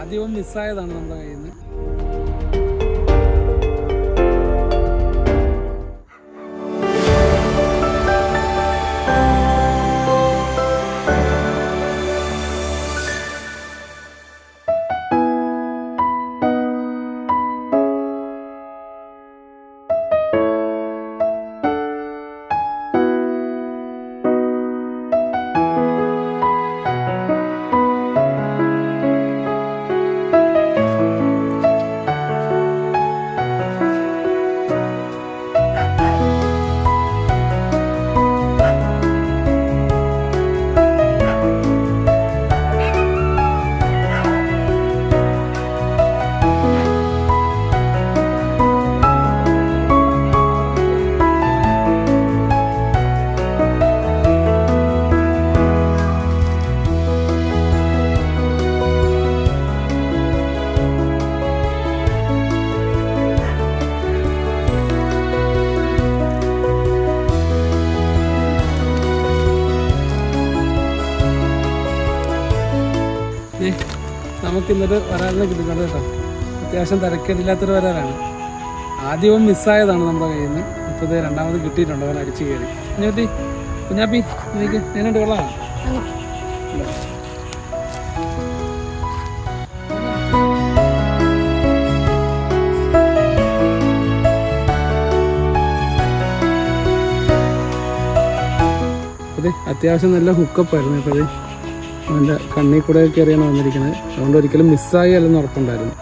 ആദ്യവും മിസ്സായതാണ് നമ്മുടെ കയ്യിൽ നിന്ന് നമുക്ക് ഇന്നൊരു വരാലിനെ കിട്ടുന്നുണ്ട് കേട്ടോ. അത്യാവശ്യം തിരക്കേടില്ലാത്തൊരു വരാലാണ് ആദ്യവും മിസ്സായതാണ് നമ്മുടെ കയ്യിൽ നിന്ന്. ഇപ്പോൾ രണ്ടാമത് കിട്ടിയിട്ടുണ്ട് അവൻ അടിച്ചു കയറി. കുഞ്ഞാപ്പി കുഞ്ഞാപ്പി എനിക്ക് ഞാനുണ്ട് കൊള്ളാം. അതെ അത്യാവശ്യം നല്ല ഹുക്കപ്പായിരുന്നു ഇപ്പോൾ അവന്റെ കണ്ണിൽ കൂടെ കയറിയാണ് വന്നിരിക്കുന്നത് അതുകൊണ്ട് ഒരിക്കലും മിസ്സായി അല്ലെന്ന് ഉറപ്പുണ്ടായിരുന്നു.